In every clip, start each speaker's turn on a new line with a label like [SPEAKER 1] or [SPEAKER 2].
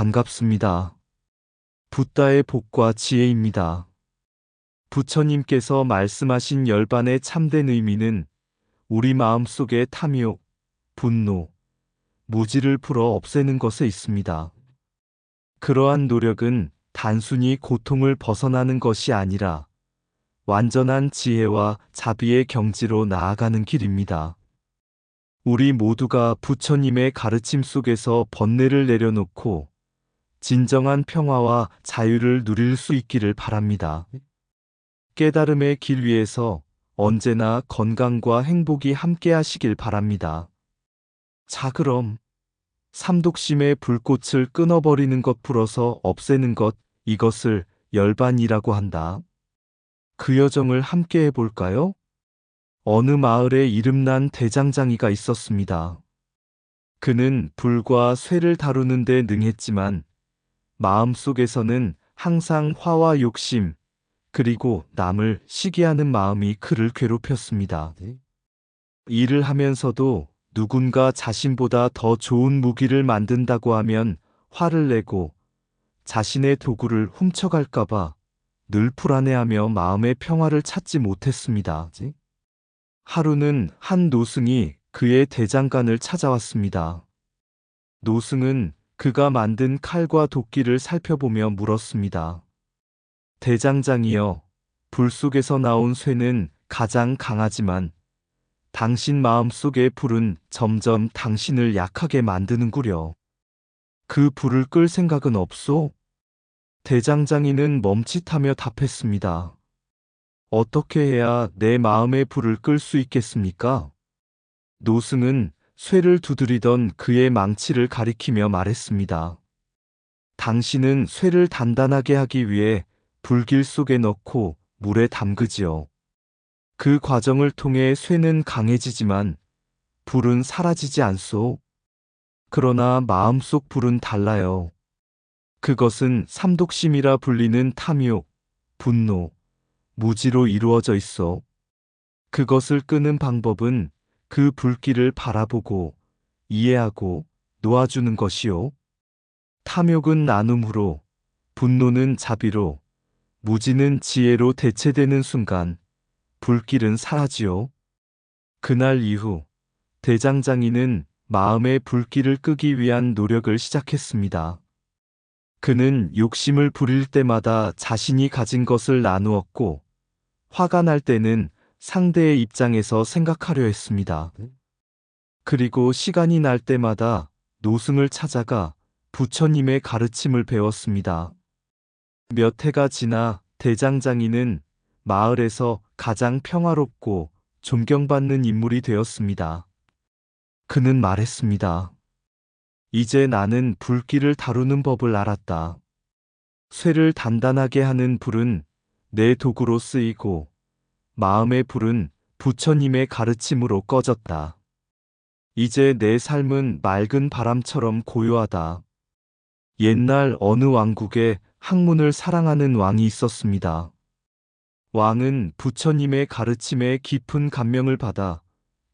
[SPEAKER 1] 반갑습니다. 붓다의 복과 지혜입니다. 부처님께서 말씀하신 열반의 참된 의미는 우리 마음속의 탐욕, 분노, 무지를 풀어 없애는 것에 있습니다. 그러한 노력은 단순히 고통을 벗어나는 것이 아니라 완전한 지혜와 자비의 경지로 나아가는 길입니다. 우리 모두가 부처님의 가르침 속에서 번뇌를 내려놓고 진정한 평화와 자유를 누릴 수 있기를 바랍니다. 깨달음의 길 위에서 언제나 건강과 행복이 함께 하시길 바랍니다. 자, 그럼 삼독심의 불꽃을 끊어버리는 것 풀어서 없애는 것, 이것을 열반이라고 한다. 그 여정을 함께 해볼까요? 어느 마을에 이름난 대장장이가 있었습니다. 그는 불과 쇠를 다루는데 능했지만 마음속에서는 항상 화와 욕심, 그리고 남을 시기하는 마음이 그를 괴롭혔습니다. 일을 하면서도 누군가 자신보다 더 좋은 무기를 만든다고 하면 화를 내고 자신의 도구를 훔쳐갈까봐 늘 불안해하며 마음의 평화를 찾지 못했습니다. 하루는 한 노승이 그의 대장간을 찾아왔습니다. 노승은 그가 만든 칼과 도끼를 살펴보며 물었습니다. 대장장이여, 불 속에서 나온 쇠는 가장 강하지만 당신 마음 속의 불은 점점 당신을 약하게 만드는구려. 그 불을 끌 생각은 없소? 대장장이는 멈칫하며 답했습니다. 어떻게 해야 내 마음의 불을 끌 수 있겠습니까? 노승은 쇠를 두드리던 그의 망치를 가리키며 말했습니다. 당신은 쇠를 단단하게 하기 위해 불길 속에 넣고 물에 담그지요. 그 과정을 통해 쇠는 강해지지만 불은 사라지지 않소. 그러나 마음속 불은 달라요. 그것은 삼독심이라 불리는 탐욕, 분노, 무지로 이루어져 있어. 그것을 끄는 방법은 그 불길을 바라보고 이해하고 놓아주는 것이요. 탐욕은 나눔으로, 분노는 자비로, 무지는 지혜로 대체되는 순간 불길은 사라지요. 그날 이후 대장장이는 마음의 불길을 끄기 위한 노력을 시작했습니다. 그는 욕심을 부릴 때마다 자신이 가진 것을 나누었고 화가 날 때는 상대의 입장에서 생각하려 했습니다. 그리고 시간이 날 때마다 노승을 찾아가 부처님의 가르침을 배웠습니다. 몇 해가 지나 대장장이는 마을에서 가장 평화롭고 존경받는 인물이 되었습니다. 그는 말했습니다. 이제 나는 불길을 다루는 법을 알았다. 쇠를 단단하게 하는 불은 내 도구로 쓰이고 마음의 불은 부처님의 가르침으로 꺼졌다. 이제 내 삶은 맑은 바람처럼 고요하다. 옛날 어느 왕국에 학문을 사랑하는 왕이 있었습니다. 왕은 부처님의 가르침에 깊은 감명을 받아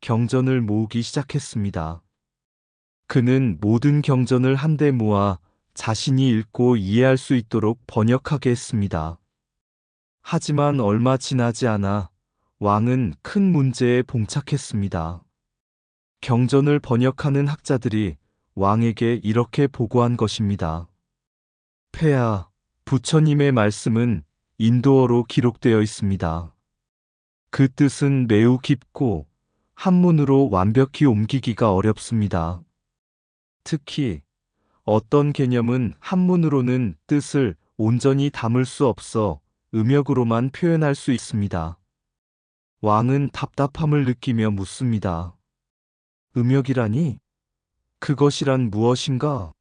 [SPEAKER 1] 경전을 모으기 시작했습니다. 그는 모든 경전을 한데 모아 자신이 읽고 이해할 수 있도록 번역하게 했습니다. 하지만 얼마 지나지 않아 왕은 큰 문제에 봉착했습니다. 경전을 번역하는 학자들이 왕에게 이렇게 보고한 것입니다. 폐하, 부처님의 말씀은 인도어로 기록되어 있습니다. 그 뜻은 매우 깊고 한문으로 완벽히 옮기기가 어렵습니다. 특히 어떤 개념은 한문으로는 뜻을 온전히 담을 수 없어 음역으로만 표현할 수 있습니다. 왕은 답답함을 느끼며 묻습니다. 음역이라니? 그것이란 무엇인가?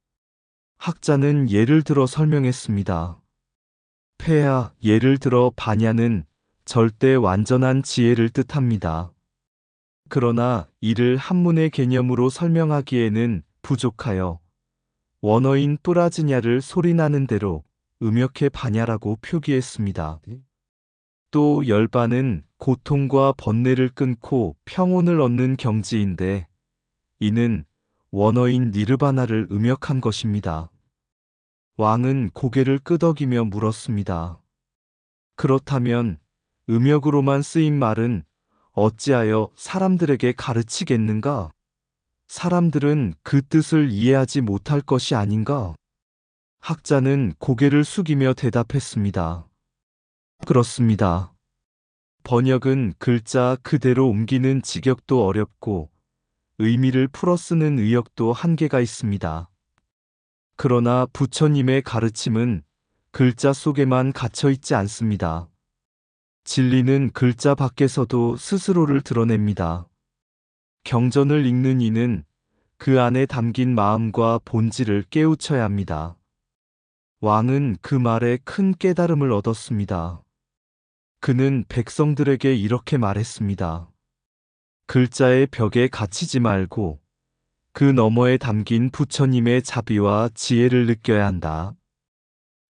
[SPEAKER 1] 학자는 예를 들어 설명했습니다. 폐하, 예를 들어 반야는 절대 완전한 지혜를 뜻합니다. 그러나 이를 한문의 개념으로 설명하기에는 부족하여 원어인 또라즈냐를 소리나는 대로 음역해 반야라고 표기했습니다. 또 열반은 고통과 번뇌를 끊고 평온을 얻는 경지인데 이는 원어인 니르바나를 음역한 것입니다. 왕은 고개를 끄덕이며 물었습니다. 그렇다면 음역으로만 쓰인 말은 어찌하여 사람들에게 가르치겠는가? 사람들은 그 뜻을 이해하지 못할 것이 아닌가? 학자는 고개를 숙이며 대답했습니다. 그렇습니다. 번역은 글자 그대로 옮기는 직역도 어렵고 의미를 풀어 쓰는 의역도 한계가 있습니다. 그러나 부처님의 가르침은 글자 속에만 갇혀 있지 않습니다. 진리는 글자 밖에서도 스스로를 드러냅니다. 경전을 읽는 이는 그 안에 담긴 마음과 본질을 깨우쳐야 합니다. 왕은 그 말에 큰 깨달음을 얻었습니다. 그는 백성들에게 이렇게 말했습니다. 글자의 벽에 갇히지 말고 그 너머에 담긴 부처님의 자비와 지혜를 느껴야 한다.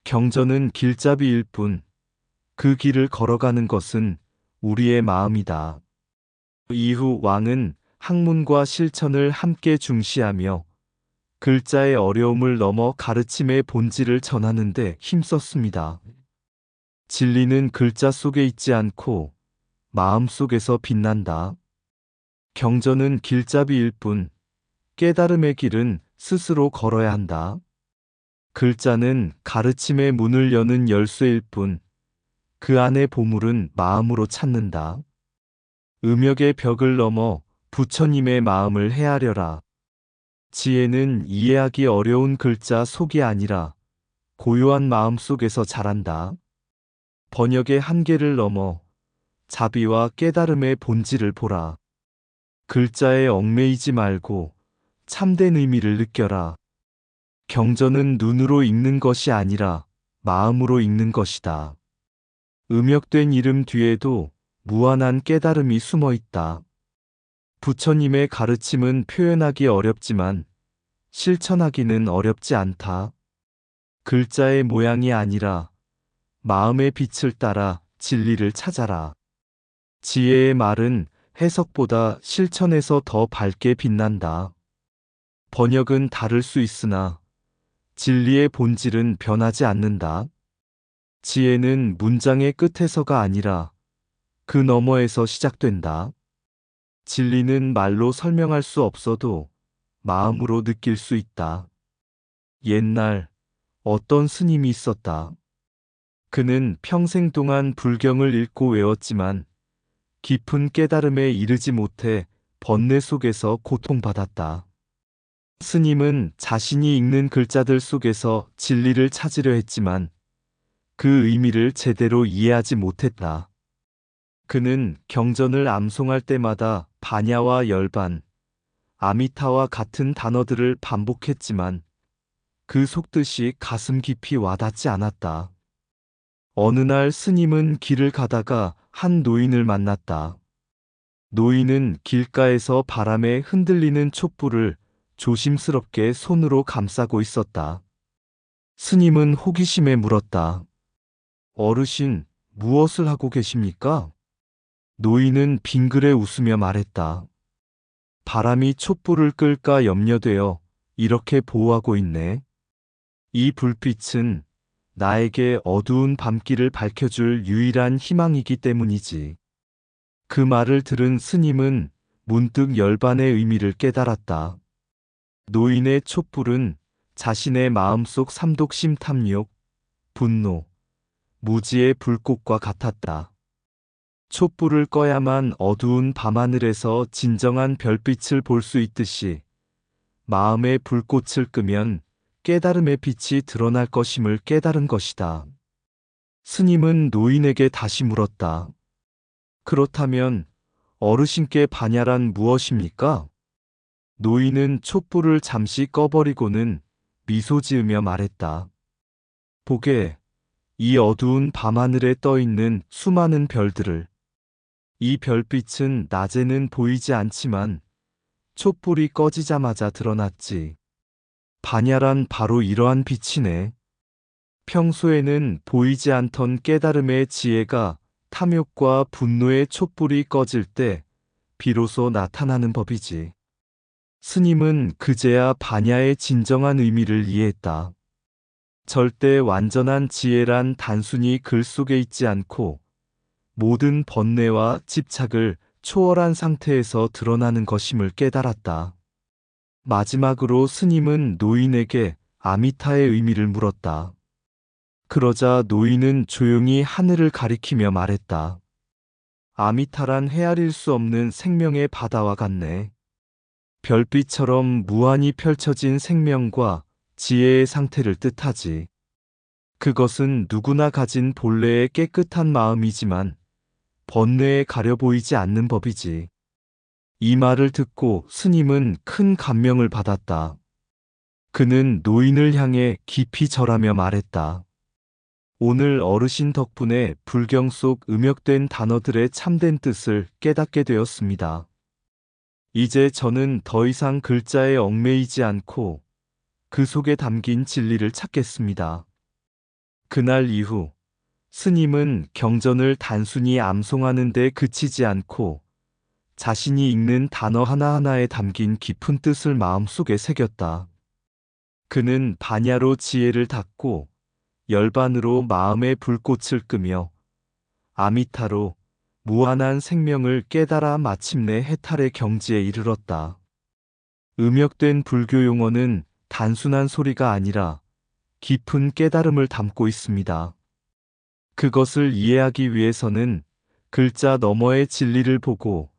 [SPEAKER 1] 경전은 길잡이일 뿐, 그 길을 걸어가는 것은 우리의 마음이다. 이후 왕은 학문과 실천을 함께 중시하며 글자의 어려움을 넘어 가르침의 본질을 전하는데 힘썼습니다. 진리는 글자 속에 있지 않고 마음 속에서 빛난다. 경전은 길잡이일 뿐 깨달음의 길은 스스로 걸어야 한다. 글자는 가르침의 문을 여는 열쇠일 뿐 그 안의 보물은 마음으로 찾는다. 음역의 벽을 넘어 부처님의 마음을 헤아려라. 지혜는 이해하기 어려운 글자 속이 아니라 고요한 마음 속에서 자란다. 번역의 한계를 넘어 자비와 깨달음의 본질을 보라. 글자에 얽매이지 말고 참된 의미를 느껴라. 경전은 눈으로 읽는 것이 아니라 마음으로 읽는 것이다. 음역된 이름 뒤에도 무한한 깨달음이 숨어 있다. 부처님의 가르침은 표현하기 어렵지만 실천하기는 어렵지 않다. 글자의 모양이 아니라 마음의 빛을 따라 진리를 찾아라. 지혜의 말은 해석보다 실천에서 더 밝게 빛난다. 번역은 다를 수 있으나 진리의 본질은 변하지 않는다. 지혜는 문장의 끝에서가 아니라 그 너머에서 시작된다. 진리는 말로 설명할 수 없어도 마음으로 느낄 수 있다. 옛날 어떤 스님이 있었다. 그는 평생 동안 불경을 읽고 외웠지만 깊은 깨달음에 이르지 못해 번뇌 속에서 고통받았다. 스님은 자신이 읽는 글자들 속에서 진리를 찾으려 했지만 그 의미를 제대로 이해하지 못했다. 그는 경전을 암송할 때마다 반야와 열반, 아미타와 같은 단어들을 반복했지만 그 속뜻이 가슴 깊이 와닿지 않았다. 어느 날 스님은 길을 가다가 한 노인을 만났다. 노인은 길가에서 바람에 흔들리는 촛불을 조심스럽게 손으로 감싸고 있었다. 스님은 호기심에 물었다. 어르신, 무엇을 하고 계십니까? 노인은 빙그레 웃으며 말했다. 바람이 촛불을 끌까 염려되어 이렇게 보호하고 있네. 이 불빛은 나에게 어두운 밤길을 밝혀줄 유일한 희망이기 때문이지. 그 말을 들은 스님은 문득 열반의 의미를 깨달았다. 노인의 촛불은 자신의 마음속 삼독심 탐욕, 분노, 무지의 불꽃과 같았다. 촛불을 꺼야만 어두운 밤하늘에서 진정한 별빛을 볼 수 있듯이 마음의 불꽃을 끄면 깨달음의 빛이 드러날 것임을 깨달은 것이다. 스님은 노인에게 다시 물었다. 그렇다면 어르신께 반야란 무엇입니까? 노인은 촛불을 잠시 꺼버리고는 미소 지으며 말했다. 보게, 이 어두운 밤하늘에 떠 있는 수많은 별들을. 이 별빛은 낮에는 보이지 않지만 촛불이 꺼지자마자 드러났지. 반야란 바로 이러한 빛이네. 평소에는 보이지 않던 깨달음의 지혜가 탐욕과 분노의 촛불이 꺼질 때 비로소 나타나는 법이지. 스님은 그제야 반야의 진정한 의미를 이해했다. 절대 완전한 지혜란 단순히 글 속에 있지 않고 모든 번뇌와 집착을 초월한 상태에서 드러나는 것임을 깨달았다. 마지막으로 스님은 노인에게 아미타의 의미를 물었다. 그러자 노인은 조용히 하늘을 가리키며 말했다. 아미타란 헤아릴 수 없는 생명의 바다와 같네. 별빛처럼 무한히 펼쳐진 생명과 지혜의 상태를 뜻하지. 그것은 누구나 가진 본래의 깨끗한 마음이지만 번뇌에 가려 보이지 않는 법이지. 이 말을 듣고 스님은 큰 감명을 받았다. 그는 노인을 향해 깊이 절하며 말했다. 오늘 어르신 덕분에 불경 속 음역된 단어들의 참된 뜻을 깨닫게 되었습니다. 이제 저는 더 이상 글자에 얽매이지 않고 그 속에 담긴 진리를 찾겠습니다. 그날 이후 스님은 경전을 단순히 암송하는 데 그치지 않고 자신이 읽는 단어 하나하나에 담긴 깊은 뜻을 마음속에 새겼다. 그는 반야로 지혜를 닫고 열반으로 마음의 불꽃을 끄며 아미타로 무한한 생명을 깨달아 마침내 해탈의 경지에 이르렀다. 음역된 불교 용어는 단순한 소리가 아니라 깊은 깨달음을 담고 있습니다. 그것을 이해하기 위해서는 글자 너머의 진리를 보고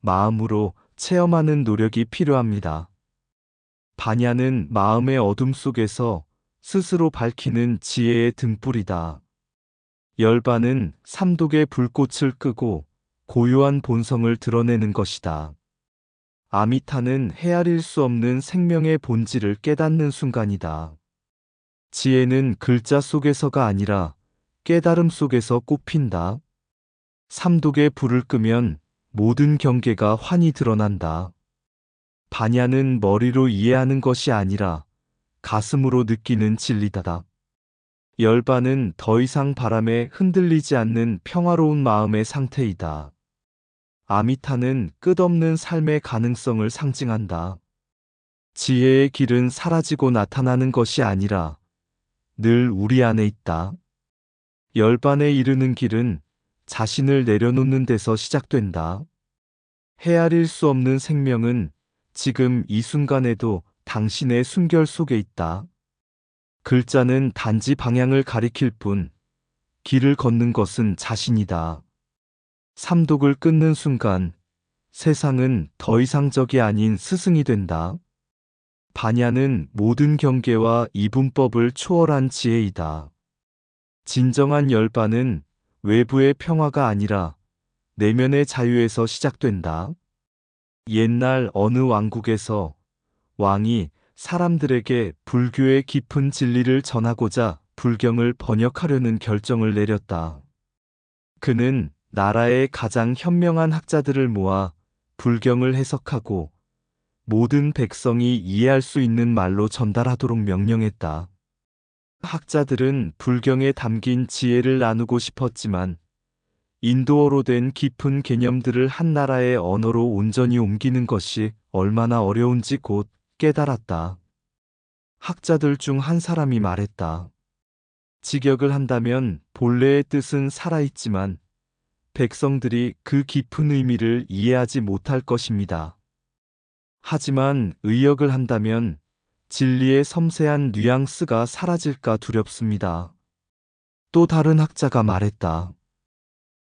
[SPEAKER 1] 마음으로 체험하는 노력이 필요합니다. 반야는 마음의 어둠 속에서 스스로 밝히는 지혜의 등불이다. 열반은 삼독의 불꽃을 끄고 고요한 본성을 드러내는 것이다. 아미타는 헤아릴 수 없는 생명의 본질을 깨닫는 순간이다. 지혜는 글자 속에서가 아니라 깨달음 속에서 꽃핀다. 삼독의 불을 끄면 모든 경계가 환히 드러난다. 반야는 머리로 이해하는 것이 아니라 가슴으로 느끼는 진리다다. 열반은 더 이상 바람에 흔들리지 않는 평화로운 마음의 상태이다. 아미타는 끝없는 삶의 가능성을 상징한다. 지혜의 길은 사라지고 나타나는 것이 아니라 늘 우리 안에 있다. 열반에 이르는 길은 자신을 내려놓는 데서 시작된다. 헤아릴 수 없는 생명은 지금 이 순간에도 당신의 숨결 속에 있다. 글자는 단지 방향을 가리킬 뿐, 길을 걷는 것은 자신이다. 삼독을 끊는 순간 세상은 더 이상 적이 아닌 스승이 된다. 반야는 모든 경계와 이분법을 초월한 지혜이다. 진정한 열반은 외부의 평화가 아니라 내면의 자유에서 시작된다. 옛날 어느 왕국에서 왕이 사람들에게 불교의 깊은 진리를 전하고자 불경을 번역하려는 결정을 내렸다. 그는 나라의 가장 현명한 학자들을 모아 불경을 해석하고 모든 백성이 이해할 수 있는 말로 전달하도록 명령했다. 학자들은 불경에 담긴 지혜를 나누고 싶었지만 인도어로 된 깊은 개념들을 한 나라의 언어로 온전히 옮기는 것이 얼마나 어려운지 곧 깨달았다. 학자들 중 한 사람이 말했다. 직역을 한다면 본래의 뜻은 살아있지만 백성들이 그 깊은 의미를 이해하지 못할 것입니다. 하지만 의역을 한다면 진리의 섬세한 뉘앙스가 사라질까 두렵습니다. 또 다른 학자가 말했다.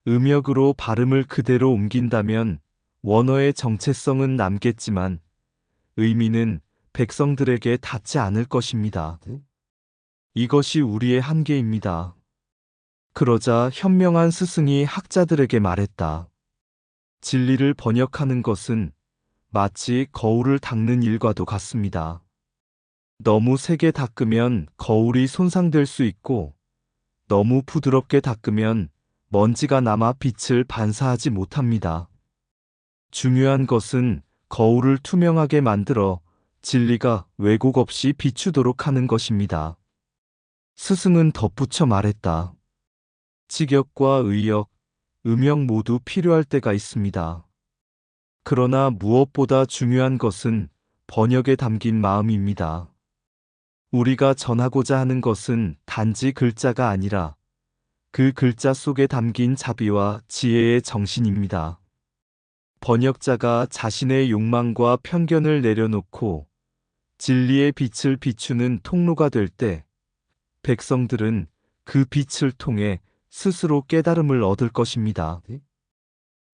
[SPEAKER 1] 음역으로 발음을 그대로 옮긴다면 원어의 정체성은 남겠지만 의미는 백성들에게 닿지 않을 것입니다. 이것이 우리의 한계입니다. 그러자 현명한 스승이 학자들에게 말했다. 진리를 번역하는 것은 마치 거울을 닦는 일과도 같습니다. 너무 세게 닦으면 거울이 손상될 수 있고 너무 부드럽게 닦으면 먼지가 남아 빛을 반사하지 못합니다. 중요한 것은 거울을 투명하게 만들어 진리가 왜곡 없이 비추도록 하는 것입니다. 스승은 덧붙여 말했다. 직역과 의역, 음역 모두 필요할 때가 있습니다. 그러나 무엇보다 중요한 것은 번역에 담긴 마음입니다. 우리가 전하고자 하는 것은 단지 글자가 아니라 그 글자 속에 담긴 자비와 지혜의 정신입니다. 번역자가 자신의 욕망과 편견을 내려놓고 진리의 빛을 비추는 통로가 될 때 백성들은 그 빛을 통해 스스로 깨달음을 얻을 것입니다.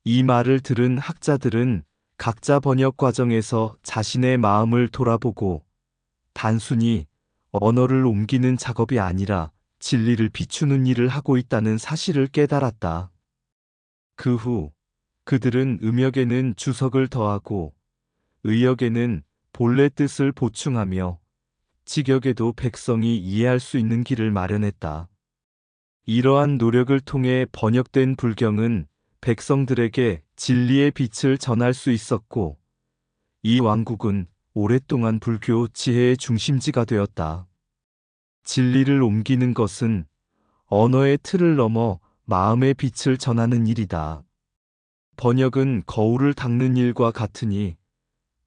[SPEAKER 1] 이 말을 들은 학자들은 각자 번역 과정에서 자신의 마음을 돌아보고 단순히 언어를 옮기는 작업이 아니라 진리를 비추는 일을 하고 있다는 사실을 깨달았다. 그 후 그들은 음역에는 주석을 더하고 의역에는 본래 뜻을 보충하며 직역에도 백성이 이해할 수 있는 길을 마련했다. 이러한 노력을 통해 번역된 불경은 백성들에게 진리의 빛을 전할 수 있었고, 이 왕국은 오랫동안 불교 지혜의 중심지가 되었다. 진리를 옮기는 것은 언어의 틀을 넘어 마음의 빛을 전하는 일이다. 번역은 거울을 닦는 일과 같으니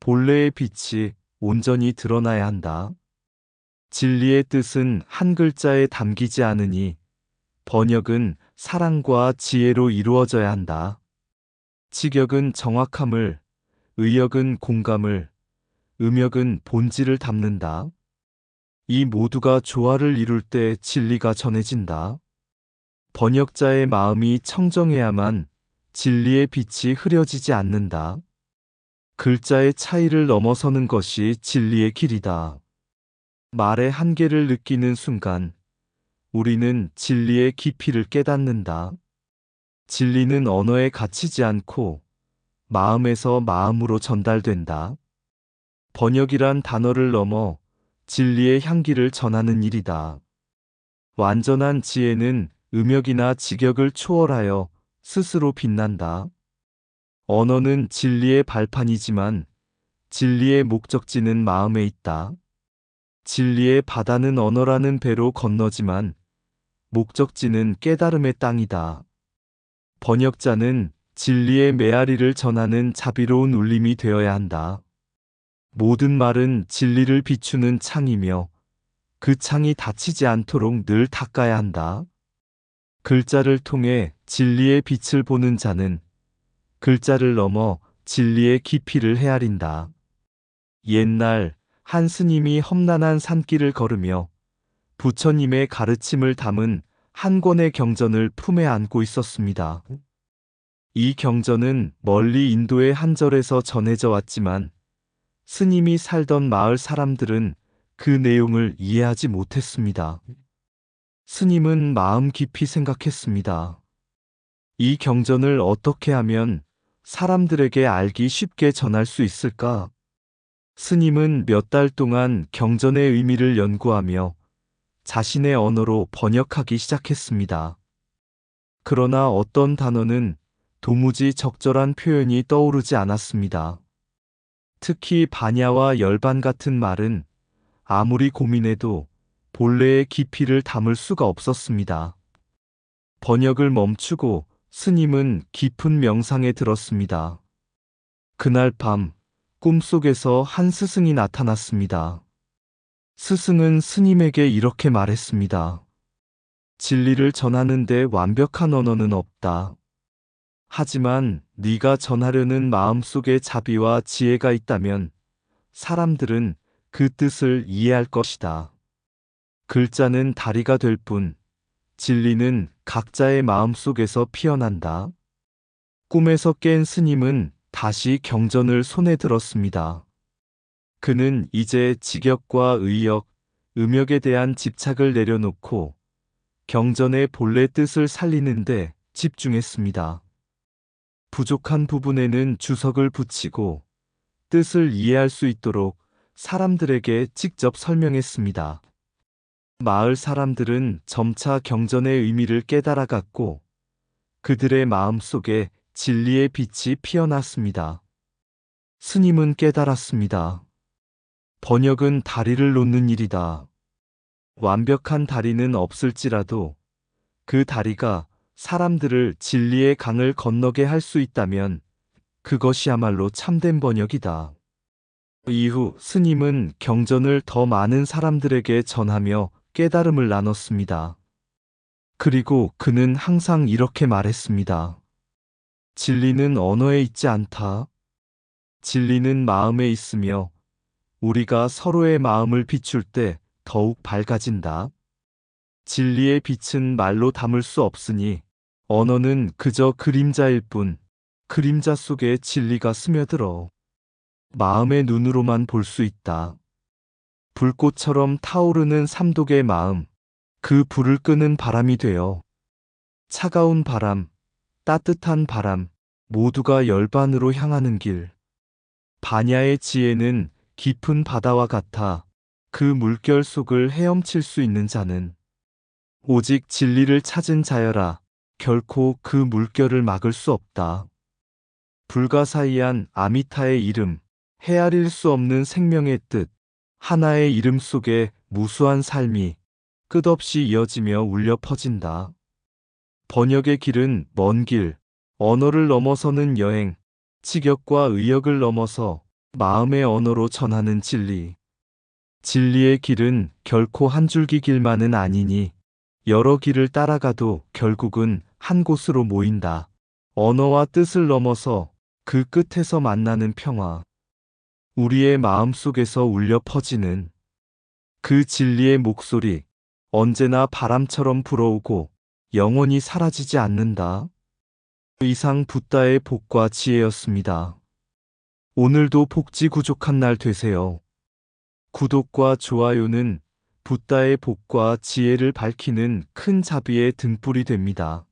[SPEAKER 1] 본래의 빛이 온전히 드러나야 한다. 진리의 뜻은 한 글자에 담기지 않으니 번역은 사랑과 지혜로 이루어져야 한다. 직역은 정확함을, 의역은 공감을, 음역은 본질을 담는다. 이 모두가 조화를 이룰 때 진리가 전해진다. 번역자의 마음이 청정해야만 진리의 빛이 흐려지지 않는다. 글자의 차이를 넘어서는 것이 진리의 길이다. 말의 한계를 느끼는 순간 우리는 진리의 깊이를 깨닫는다. 진리는 언어에 갇히지 않고 마음에서 마음으로 전달된다. 번역이란 단어를 넘어 진리의 향기를 전하는 일이다. 완전한 지혜는 음역이나 직역을 초월하여 스스로 빛난다. 언어는 진리의 발판이지만 진리의 목적지는 마음에 있다. 진리의 바다는 언어라는 배로 건너지만 목적지는 깨달음의 땅이다. 번역자는 진리의 메아리를 전하는 자비로운 울림이 되어야 한다. 모든 말은 진리를 비추는 창이며 그 창이 닫히지 않도록 늘 닦아야 한다. 글자를 통해 진리의 빛을 보는 자는 글자를 넘어 진리의 깊이를 헤아린다. 옛날 한 스님이 험난한 산길을 걸으며 부처님의 가르침을 담은 한 권의 경전을 품에 안고 있었습니다. 이 경전은 멀리 인도의 한 절에서 전해져 왔지만 스님이 살던 마을 사람들은 그 내용을 이해하지 못했습니다. 스님은 마음 깊이 생각했습니다. 이 경전을 어떻게 하면 사람들에게 알기 쉽게 전할 수 있을까? 스님은 몇 달 동안 경전의 의미를 연구하며 자신의 언어로 번역하기 시작했습니다. 그러나 어떤 단어는 도무지 적절한 표현이 떠오르지 않았습니다. 특히 반야와 열반 같은 말은 아무리 고민해도 본래의 깊이를 담을 수가 없었습니다. 번역을 멈추고 스님은 깊은 명상에 들었습니다. 그날 밤 꿈속에서 한 스승이 나타났습니다. 스승은 스님에게 이렇게 말했습니다. 진리를 전하는데 완벽한 언어는 없다. 하지만 네가 전하려는 마음속에 자비와 지혜가 있다면 사람들은 그 뜻을 이해할 것이다. 글자는 다리가 될 뿐, 진리는 각자의 마음속에서 피어난다. 꿈에서 깬 스님은 다시 경전을 손에 들었습니다. 그는 이제 직역과 의역, 음역에 대한 집착을 내려놓고 경전의 본래 뜻을 살리는데 집중했습니다. 부족한 부분에는 주석을 붙이고 뜻을 이해할 수 있도록 사람들에게 직접 설명했습니다. 마을 사람들은 점차 경전의 의미를 깨달아갔고 그들의 마음 속에 진리의 빛이 피어났습니다. 스님은 깨달았습니다. 번역은 다리를 놓는 일이다. 완벽한 다리는 없을지라도 그 다리가 사람들을 진리의 강을 건너게 할 수 있다면 그것이야말로 참된 번역이다. 이후 스님은 경전을 더 많은 사람들에게 전하며 깨달음을 나눴습니다. 그리고 그는 항상 이렇게 말했습니다. 진리는 언어에 있지 않다. 진리는 마음에 있으며 우리가 서로의 마음을 비출 때 더욱 밝아진다. 진리의 빛은 말로 담을 수 없으니 언어는 그저 그림자일 뿐 그림자 속에 진리가 스며들어 마음의 눈으로만 볼 수 있다. 불꽃처럼 타오르는 삼독의 마음, 그 불을 끄는 바람이 되어 차가운 바람, 따뜻한 바람, 모두가 열반으로 향하는 길. 반야의 지혜는 깊은 바다와 같아 그 물결 속을 헤엄칠 수 있는 자는 오직 진리를 찾은 자여라 결코 그 물결을 막을 수 없다. 불가사의한 아미타의 이름, 헤아릴 수 없는 생명의 뜻, 하나의 이름 속에 무수한 삶이 끝없이 이어지며 울려 퍼진다. 번역의 길은 먼 길, 언어를 넘어서는 여행, 직역과 의역을 넘어서 마음의 언어로 전하는 진리. 진리의 길은 결코 한 줄기 길만은 아니니 여러 길을 따라가도 결국은 한 곳으로 모인다. 언어와 뜻을 넘어서 그 끝에서 만나는 평화. 우리의 마음 속에서 울려 퍼지는 그 진리의 목소리, 언제나 바람처럼 불어오고 영원히 사라지지 않는다. 이상 붓다의 복과 지혜였습니다. 오늘도 복지 구족한 날 되세요. 구독과 좋아요는 붓다의 복과 지혜를 밝히는 큰 자비의 등불이 됩니다.